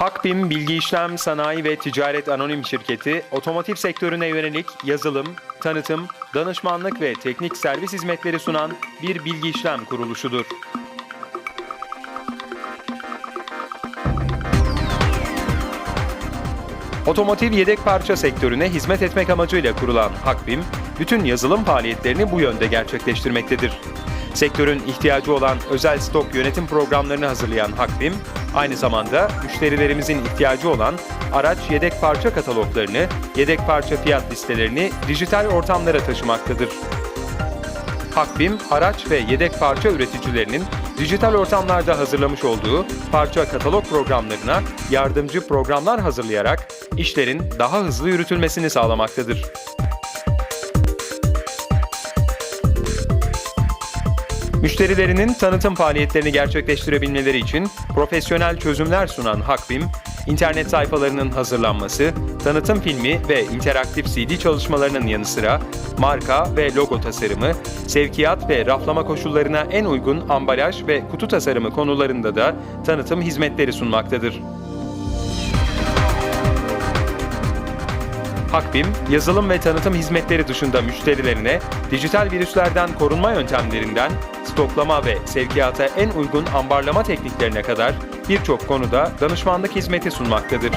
Hakbim Bilgi İşlem Sanayi ve Ticaret Anonim Şirketi, otomotiv sektörüne yönelik yazılım, tanıtım, danışmanlık ve teknik servis hizmetleri sunan bir bilgi işlem kuruluşudur. Otomotiv yedek parça sektörüne hizmet etmek amacıyla kurulan Hakbim, bütün yazılım faaliyetlerini bu yönde gerçekleştirmektedir. Sektörün ihtiyacı olan özel stok yönetim programlarını hazırlayan Hakbim, aynı zamanda müşterilerimizin ihtiyacı olan araç yedek parça kataloglarını, yedek parça fiyat listelerini dijital ortamlara taşımaktadır. Hakbim, araç ve yedek parça üreticilerinin dijital ortamlarda hazırlamış olduğu parça katalog programlarına yardımcı programlar hazırlayarak işlerin daha hızlı yürütülmesini sağlamaktadır. Müşterilerinin tanıtım faaliyetlerini gerçekleştirebilmeleri için profesyonel çözümler sunan Hakbim, internet sayfalarının hazırlanması, tanıtım filmi ve interaktif CD çalışmalarının yanı sıra marka ve logo tasarımı, sevkiyat ve raflama koşullarına en uygun ambalaj ve kutu tasarımı konularında da tanıtım hizmetleri sunmaktadır. Hakbim, yazılım ve tanıtım hizmetleri dışında müşterilerine dijital virüslerden korunma yöntemlerinden stoklama ve sevkiyata en uygun ambarlama tekniklerine kadar birçok konuda danışmanlık hizmeti sunmaktadır.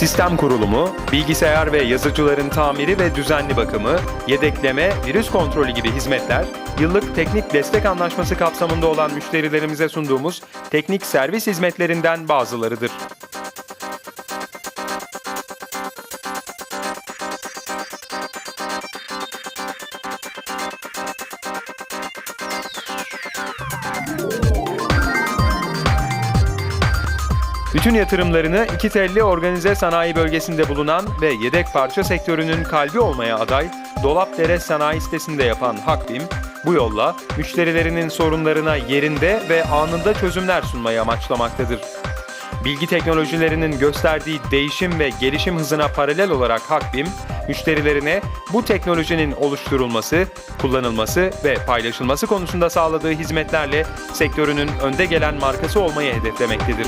Sistem kurulumu, bilgisayar ve yazıcıların tamiri ve düzenli bakımı, yedekleme, virüs kontrolü gibi hizmetler, yıllık teknik destek anlaşması kapsamında olan müşterilerimize sunduğumuz teknik servis hizmetlerinden bazılarıdır. Bütün yatırımlarını iki telli organize sanayi bölgesinde bulunan ve yedek parça sektörünün kalbi olmaya aday Dolapdere Sanayi sitesinde yapan Hakbim, bu yolla müşterilerinin sorunlarına yerinde ve anında çözümler sunmayı amaçlamaktadır. Bilgi teknolojilerinin gösterdiği değişim ve gelişim hızına paralel olarak Hakbim, müşterilerine bu teknolojinin oluşturulması, kullanılması ve paylaşılması konusunda sağladığı hizmetlerle sektörünün önde gelen markası olmayı hedeflemektedir.